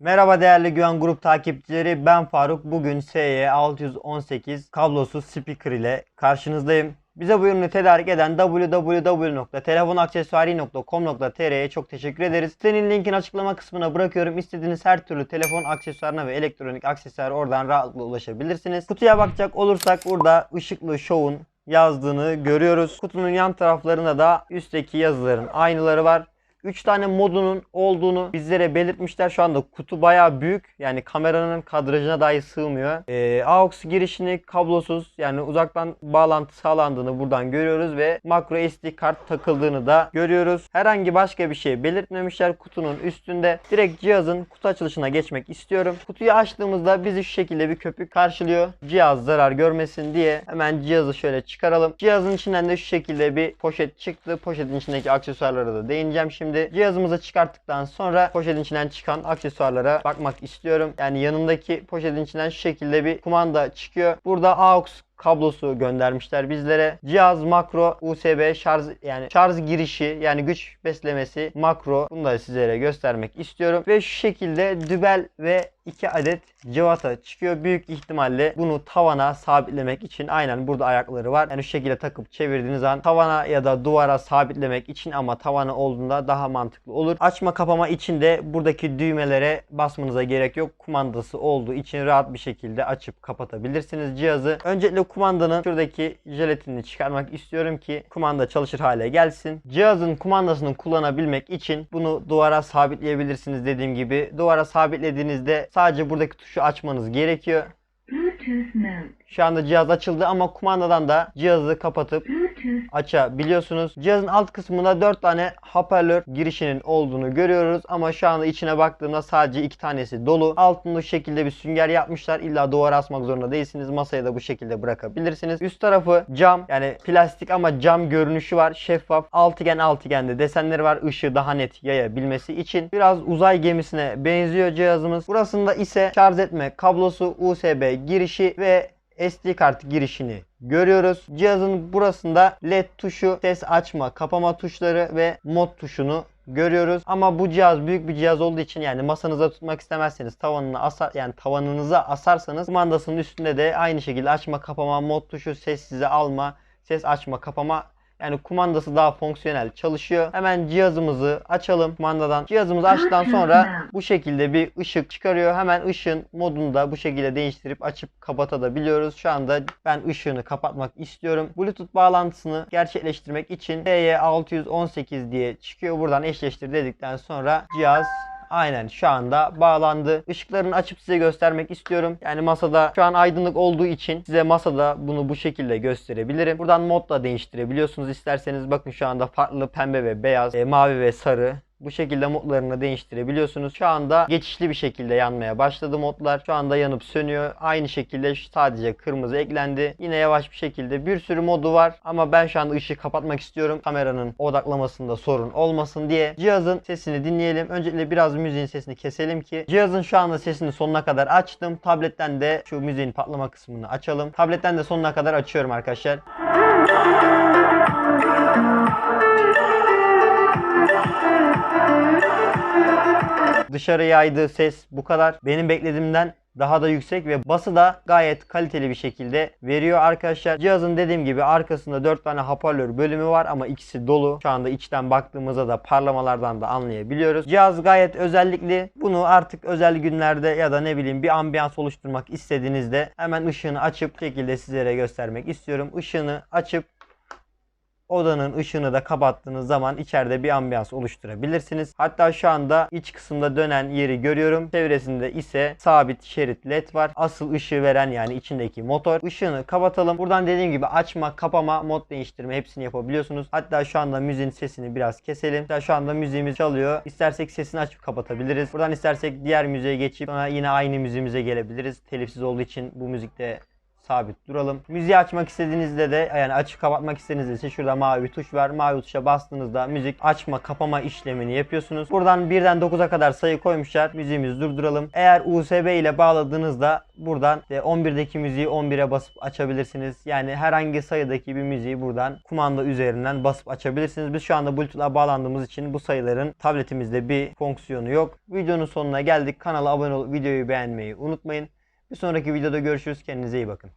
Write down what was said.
Merhaba değerli Güven Grup takipçileri ben Faruk. Bugün SY618 kablosuz speaker ile karşınızdayım. Bize bu ürünü tedarik eden www.telefonaksesuari.com.tr'ye çok teşekkür ederiz. Sitenin linkini açıklama kısmına bırakıyorum. İstediğiniz her türlü telefon aksesuarına ve elektronik aksesuar oradan rahatlıkla ulaşabilirsiniz. Kutuya bakacak olursak burada ışıklı şovun yazdığını görüyoruz. Kutunun yan taraflarında da üstteki yazıların aynıları var. 3 tane modunun olduğunu bizlere belirtmişler. Şu anda kutu bayağı büyük. Yani kameranın kadrajına dahi sığmıyor. Ee, AUX girişini kablosuz yani uzaktan bağlantı sağlandığını buradan görüyoruz ve macro SD kart takıldığını da görüyoruz. Herhangi başka bir şey belirtmemişler kutunun üstünde. Direkt cihazın kutu açılışına geçmek istiyorum. Kutuyu açtığımızda bizi şu şekilde bir köpük karşılıyor. Cihaz zarar görmesin diye hemen cihazı şöyle çıkaralım. Cihazın içinden de şu şekilde bir poşet çıktı. Poşetin içindeki aksesuarlara da değineceğim şimdi. Cihazımızı çıkarttıktan sonra poşetin içinden çıkan aksesuarlara bakmak istiyorum. Yani yanındaki poşetin içinden şu şekilde bir kumanda çıkıyor. Burada AUX kablosu göndermişler bizlere. Cihaz makro USB şarj yani şarj girişi yani güç beslemesi makro bunu da sizlere göstermek istiyorum. Ve şu şekilde dübel ve 2 adet cıvata çıkıyor. Büyük ihtimalle bunu tavana sabitlemek için aynen burada ayakları var. Yani şu şekilde takıp çevirdiğiniz an tavana ya da duvara sabitlemek için ama tavanı olduğunda daha mantıklı olur. Açma kapama için de buradaki düğmelere basmanıza gerek yok. Kumandası olduğu için rahat bir şekilde açıp kapatabilirsiniz cihazı. Öncelikle kumandanın şuradaki jelatinini çıkarmak istiyorum ki kumanda çalışır hale gelsin. Cihazın kumandasını kullanabilmek için bunu duvara sabitleyebilirsiniz dediğim gibi. Duvara sabitlediğinizde sadece buradaki tuşu açmanız gerekiyor. Şu anda cihaz açıldı ama kumandadan da cihazı kapatıp. Açabiliyorsunuz. Cihazın alt kısmında 4 tane hoparlör girişinin olduğunu görüyoruz ama şu anda içine baktığımda sadece 2 tanesi dolu. Altında şu şekilde bir sünger yapmışlar. İlla duvara asmak zorunda değilsiniz. Masaya da bu şekilde bırakabilirsiniz. Üst tarafı cam yani plastik ama cam görünüşü var. Şeffaf. Altıgen altıgende desenleri var. Işığı daha net yayabilmesi için. Biraz uzay gemisine benziyor cihazımız. Burasında ise şarj etme kablosu, USB girişi ve SD kart girişini görüyoruz. Cihazın burasında LED tuşu, ses açma, kapama tuşları ve mod tuşunu görüyoruz. Ama bu cihaz büyük bir cihaz olduğu için yani masanıza tutmak istemezseniz tavanına asar yani tavanınıza asarsanız kumandasının üstünde de aynı şekilde açma, kapama, mod tuşu, sessize alma, ses açma, kapama yani kumandası daha fonksiyonel çalışıyor. Hemen cihazımızı açalım kumandadan. Cihazımızı açtıktan sonra bu şekilde bir ışık çıkarıyor. Hemen ışığın modunu da bu şekilde değiştirip açıp kapatabiliyoruz. Şu anda ben ışığını kapatmak istiyorum. Bluetooth bağlantısını gerçekleştirmek için TY618 diye çıkıyor. Buradan eşleştir dedikten sonra cihaz Aynen şu anda bağlandı. Işıklarını açıp size göstermek istiyorum. Yani masada şu an aydınlık olduğu için size masada bunu bu şekilde gösterebilirim. Buradan modla değiştirebiliyorsunuz isterseniz. Bakın şu anda farklı pembe ve beyaz, e, mavi ve sarı bu şekilde modlarını değiştirebiliyorsunuz. Şu anda geçişli bir şekilde yanmaya başladı modlar. Şu anda yanıp sönüyor. Aynı şekilde sadece kırmızı eklendi. Yine yavaş bir şekilde bir sürü modu var. Ama ben şu anda ışığı kapatmak istiyorum. Kameranın odaklamasında sorun olmasın diye. Cihazın sesini dinleyelim. Öncelikle biraz müziğin sesini keselim ki. Cihazın şu anda sesini sonuna kadar açtım. Tabletten de şu müziğin patlama kısmını açalım. Tabletten de sonuna kadar açıyorum arkadaşlar. Dışarı yaydığı ses bu kadar. Benim beklediğimden daha da yüksek ve bası da gayet kaliteli bir şekilde veriyor arkadaşlar. Cihazın dediğim gibi arkasında 4 tane hoparlör bölümü var ama ikisi dolu. Şu anda içten baktığımızda da parlamalardan da anlayabiliyoruz. Cihaz gayet özellikli. Bunu artık özel günlerde ya da ne bileyim bir ambiyans oluşturmak istediğinizde hemen ışığını açıp şekilde sizlere göstermek istiyorum. Işığını açıp Odanın ışığını da kapattığınız zaman içeride bir ambiyans oluşturabilirsiniz. Hatta şu anda iç kısımda dönen yeri görüyorum. Çevresinde ise sabit şerit led var. Asıl ışığı veren yani içindeki motor. Işığını kapatalım. Buradan dediğim gibi açma, kapama, mod değiştirme hepsini yapabiliyorsunuz. Hatta şu anda müziğin sesini biraz keselim. Hatta şu anda müziğimiz çalıyor. İstersek sesini açıp kapatabiliriz. Buradan istersek diğer müziğe geçip sonra yine aynı müziğimize gelebiliriz. Telifsiz olduğu için bu müzikte sabit duralım. Müziği açmak istediğinizde de yani açıp kapatmak istediğinizde ise şurada mavi bir tuş var. Mavi tuşa bastığınızda müzik açma kapama işlemini yapıyorsunuz. Buradan 1'den 9'a kadar sayı koymuşlar. Müziğimizi durduralım. Eğer USB ile bağladığınızda buradan e, 11'deki müziği 11'e basıp açabilirsiniz. Yani herhangi sayıdaki bir müziği buradan kumanda üzerinden basıp açabilirsiniz. Biz şu anda Bluetooth'a bağlandığımız için bu sayıların tabletimizde bir fonksiyonu yok. Videonun sonuna geldik. Kanala abone olup videoyu beğenmeyi unutmayın. Bir sonraki videoda görüşürüz. Kendinize iyi bakın.